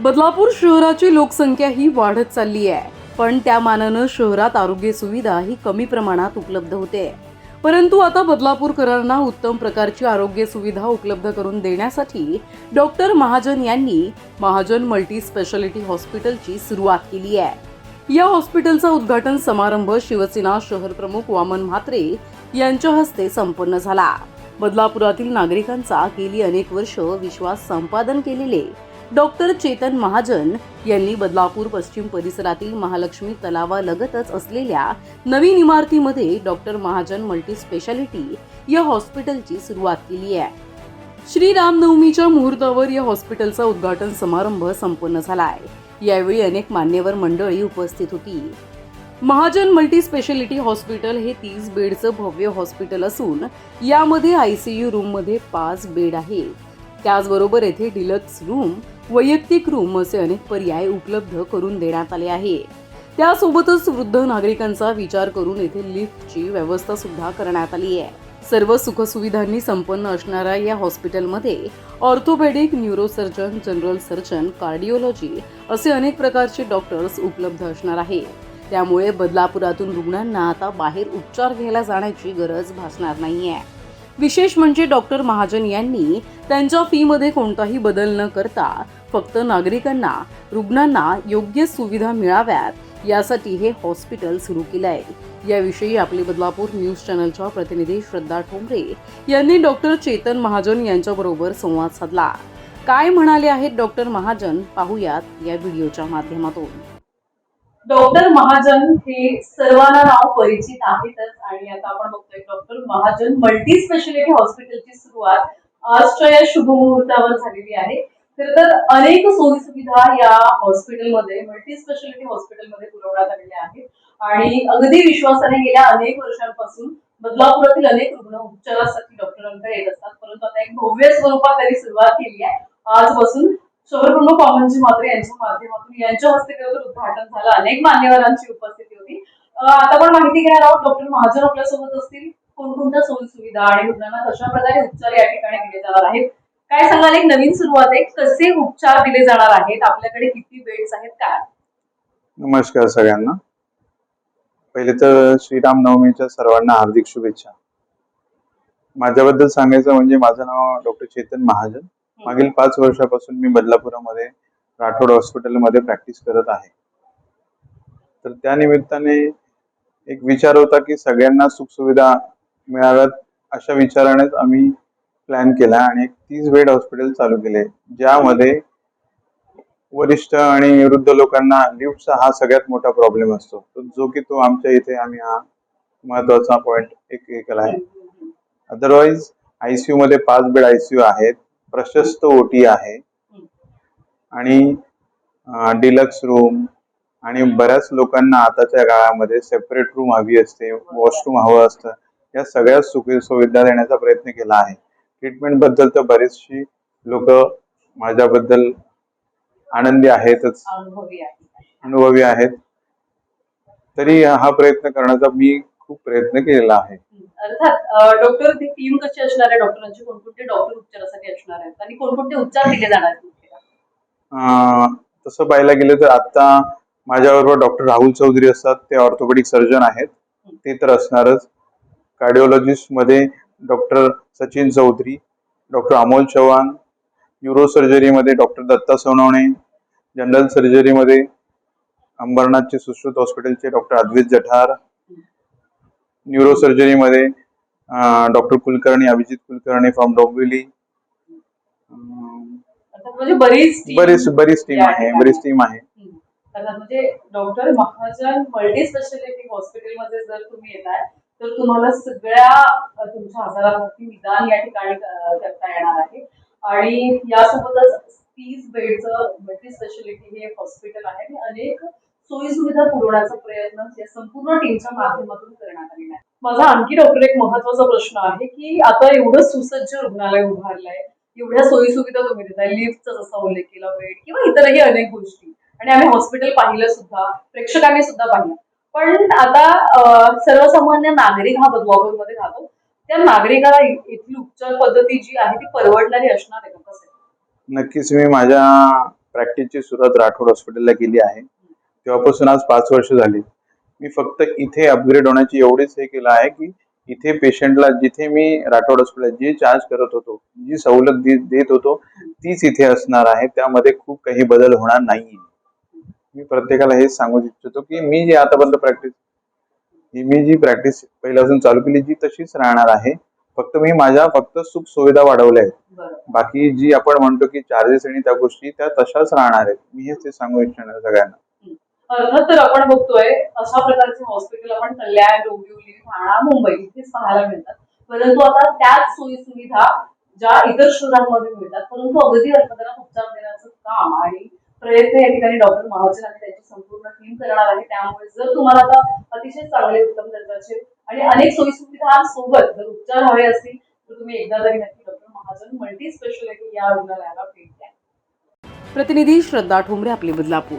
बदलापूर शहराची लोकसंख्या ही वाढत चालली आहे. पण त्या मानानं शहरात आरोग्य सुविधा ही कमी प्रमाणात उपलब्ध होते. परंतु आता बदलापूरकरांना उत्तम प्रकारची आरोग्य सुविधा उपलब्ध करून देण्यासाठी डॉक्टर महाजन यांनी महाजन मल्टी स्पेशालिटी हॉस्पिटलची सुरुवात केली आहे. या हॉस्पिटलचा उद्घाटन समारंभ शिवसेना शहर प्रमुख वामन म्हात्रे यांच्या हस्ते संपन्न झाला. बदलापुरातील नागरिकांचा गेली अनेक वर्ष विश्वास संपादन केलेले डॉक्टर चेतन महाजन यांनी बदलापूर पश्चिम परिसरातील महालक्ष्मी तलावालगतच असलेल्या नवीन इमारतीमध्ये डॉक्टर महाजन मल्टी स्पेशालिटी या हॉस्पिटलची सुरुवात केली आहे. श्री रामनवमीच्या मुहूर्तावर या हॉस्पिटलचा उद्घाटन समारंभ संपन्न झाला आहे यावेळी अनेक मान्यवर मंडळी उपस्थित होती. महाजन मल्टी स्पेशालिटी हॉस्पिटल हे तीस बेडचं भव्य हॉस्पिटल असून यामध्ये आय सी यू रूममध्ये पाच बेड आहेत. त्याचबरोबर येथे डिलक्स रूम वैयक्तिक रूम असे अनेक पर्याय उपलब्ध करून देण्यात आले आहे. त्यासोबतच वृद्ध नागरिकांचा विचार करून येथे लिफ्टची व्यवस्था सुद्धा करण्यात आली आहे. सर्व सुखसुविधांनी संपन्न असणाऱ्या या हॉस्पिटलमध्ये orthopaedic neurosurgeon general surgeon cardiology असे अनेक प्रकारचे डॉक्टर्स उपलब्ध असणार आहे. त्यामुळे बदलापुरातून रुग्णांना आता बाहेर उपचार घ्यायला जाण्याची गरज भासणार नाही आहे विशेष म्हणजे डॉक्टर महाजन यांनी त्यांच्या फीमध्ये कोणताही बदल न करता फक्त नागरिकांना रुग्णांना योग्य सुविधा मिळाव्यात यासाठी हे हॉस्पिटल सुरू केलं आहे याविषयी आपली बदलापूर न्यूज चॅनलच्या प्रतिनिधी श्रद्धा ठोंबरे यांनी डॉक्टर चेतन महाजन यांच्याबरोबर संवाद साधला. काय म्हणाले आहेत डॉक्टर महाजन? पाहूयात या व्हिडिओच्या माध्यमातून. डॉक्टर महाजन हे सर्वांना नाव परिचित आहेतच. आणि आता आपण बघतोय डॉक्टर महाजन मल्टी स्पेशालिटी हॉस्पिटलची सुरुवात आजच्या या शुभमुहूर्तावर झालेली आहे. खर तर अनेक सोयी सुविधा या हॉस्पिटलमध्ये मल्टी स्पेशालिटी हॉस्पिटलमध्ये पुरवण्यात आलेल्या आहेत. आणि अगदी विश्वासाने गेल्या अनेक वर्षांपासून बदलापुरातील अनेक रुग्ण उपचारासाठी डॉक्टरांकडे येत असतात. परंतु आता एक भव्य स्वरूपात त्यांनी सुरुवात केली आहे. आजपासून शहर प्रमुख वामनजी म्हात्रे यांच्या माध्यमातून यांच्या हस्ते खरं उद्घाटन झालं. अनेक मान्यवरांची उपस्थिती होती. आता आपण माहिती घेणार आहोत डॉक्टर महाजन आपल्यासोबत असतील. कोणकोणत्या सोयी सुविधा आणि रुग्णांना कशा प्रकारे उपचार या ठिकाणी दिले जाणार आहेत? काय सांगाल? एक नवीन सुरुवात आहे. कसे उपचार दिले जाणार आहेत? आपल्याकडे किती बेड्स आहेत? काय नमस्कार सगळ्यांना. पहिले तर श्रीराम नवमीच्या सर्वांना हार्दिक शुभेच्छा. माझ्याबद्दल सांगायचं म्हणजे माझं नाव डॉक्टर चेतन महाजन. मागील पाच वर्षापासून मी बदलापुरामध्ये राठोड हॉस्पिटलमध्ये प्रॅक्टिस करत आहे. तर त्या निमित्ताने एक विचार होता की सगळ्यांना सुखसुविधा मिळाव्यात अशा विचारानेच आम्ही प्लॅन केला आणि एक तीस बेड हॉस्पिटल चालू केले ज्यामध्ये वरिष्ठ आणि वृद्ध लोकांना लिफ्टचा हा सगळ्यात मोठा प्रॉब्लेम असतो. जो की तो आमच्या इथे आम्ही हा महत्त्वाचा पॉइंट एक केला आहे. अदरवाईज आयसीयू मध्ये पाच बेड आयसीयू आहेत. प्रशस्त ओटी आहे. आणि डिलक्स रूम आणि बऱ्याच लोकांना आताच्या काळामध्ये सेपरेट रूम हवी असते वॉशरूम हवं असतं. या सगळ्या सुखी सुविधा देण्याचा प्रयत्न केला आहे. ट्रीटमेंटबद्दल तर बरीचशी लोक माझ्याबद्दल आनंदी आहेतच. अनुभवी आहे अनुभवी आहेत. तरी हा प्रयत्न करण्याचा मी खूप प्रयत्न केलेला आहे. अर्थात डॉक्टर ती टीम कशी असणार आहे? डॉक्टरांची कोणकोणते डॉक्टर उपचारासाठी असणार आहेत? आणि कोणकोणते उपचार दिले जाणार आहेत तसं पाहायला गेलं तर आता माझ्याबरोबर डॉक्टर राहुल चौधरी असतात. ते ऑर्थोपेडिक सर्जन आहेत. ते तर असणारच. कार्डिओलॉजिस्टमध्ये डॉक्टर सचिन चौधरी डॉक्टर अमोल चव्हाण युरो सर्जरीमध्ये डॉक्टर दत्ता सोनवणे जनरल सर्जरीमध्ये अंबरनाथचे सुश्रुत हॉस्पिटलचे डॉक्टर अद्वैत जठार न्यूरो सर्जरीमध्ये डॉक्टर कुलकर्णी अभिजित कुलकर्णी फ्रॉम डोंबिवली म्हणजे बरीच team बरीच बरीच टीम आहे. बरीच टीम आहे. म्हणजे डॉक्टर महाजन मल्टी स्पेशालिटी हॉस्पिटलमध्ये जर तुम्ही येताय तर तुम्हाला सगळ्या तुमच्या आजारावरती निदान या ठिकाणी करता येणार आहे. आणि यासोबतच तीस बेडचं मल्टी स्पेशालिटी हे हॉस्पिटल आहे. आणि अनेक सोयी सुविधा पुरवण्याचा प्रयत्न या संपूर्ण टीमच्या माध्यमातून करण्यात आलेला आहे. माझा आणखी डॉक्टर एक महत्त्वाचा प्रश्न आहे की आता एवढं सुसज्ज रुग्णालय उभारलंय एवढ्या सोयी सुविधा तुम्ही देताय लिफ्टचा जसा उल्लेख केला बेड किंवा इतरही अनेक गोष्टी. आणि आम्ही हॉस्पिटल पाहिलं सुद्धा प्रेक्षकांनी सुद्धा पाहिलं. पण आता सर्वसामान्य नागरिक हा बदलापूरमध्ये राहतो. त्या नागरिकाला इथली उपचार पद्धती जी आहे ती परवडणारी असणार आहे का? कसं आहे? नक्कीच. मी माझ्या प्रॅक्टिसची सुरुवात राठोड हॉस्पिटलला केली आहे. तेव्हापासून आज पाच वर्ष झाली. मी फक्त इथे अपग्रेड होण्याची एवढीच हे केलं आहे की इथे पेशंटला जिथे मी राठोड हॉस्पिटल जे चार्ज करत होतो जी सवलत देत होतो तीच इथे असणार आहे. त्यामध्ये खूप काही बदल होणार नाही मी प्रत्येकाला हेच सांगू इच्छितो की मी जे आतापर्यंत प्रॅक्टिस मी जी प्रॅक्टिस पहिल्यापासून चालू केली जी तशीच राहणार आहे. फक्त मी माझ्या फक्त सुख सुविधा वाढवल्या आहेत. बाकी जी आपण म्हणतो की चार्जेस आणि त्या गोष्टी त्या तशाच राहणार आहेत. मी हेच ते सांगू इच्छिणार सगळ्यांना. अर्थात तर आपण बघतोय अशा प्रकारचे हॉस्पिटल आपण कल्याण डोंबिवली ठाणा मुंबई इथेच पाहायला मिळतात. परंतु आता त्याच सोयी सुविधा ज्या इतर शहरांमध्ये मिळतात परंतु अगदी अर्थात उपचार देण्याचं काम आणि प्रयत्न या ठिकाणी डॉक्टर महाजन आणि त्यांची संपूर्ण टीम करणार आहे. त्यामुळे जर तुम्हाला आता अतिशय चांगले उत्तम दर्जाचे आणि अनेक सोयी सुविधांसोबत जर उपचार हवे असतील तर तुम्ही एकदा तरी नक्की डॉक्टर महाजन मल्टी स्पेशालिटी या रुग्णालयाला भेट द्या. प्रतिनिधी श्रद्धा ठोंबरे आपले बदलापूर.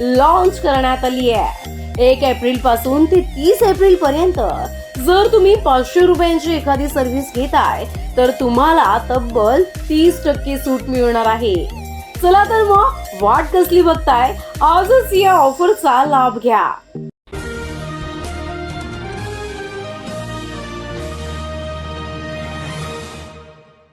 लॉन्च करण्यात आली आहे. एक एप्रिलपासून ते तीस एप्रिल पर्यंत जर तुम्ही पाचशे रुपयांची एखादी सर्व्हिस घेताय तर तुम्हाला तब्बल तीस टक्के सूट मिळणार आहे. चला तर मग वाट कसली बघताय आजच या ऑफरचा लाभ घ्या.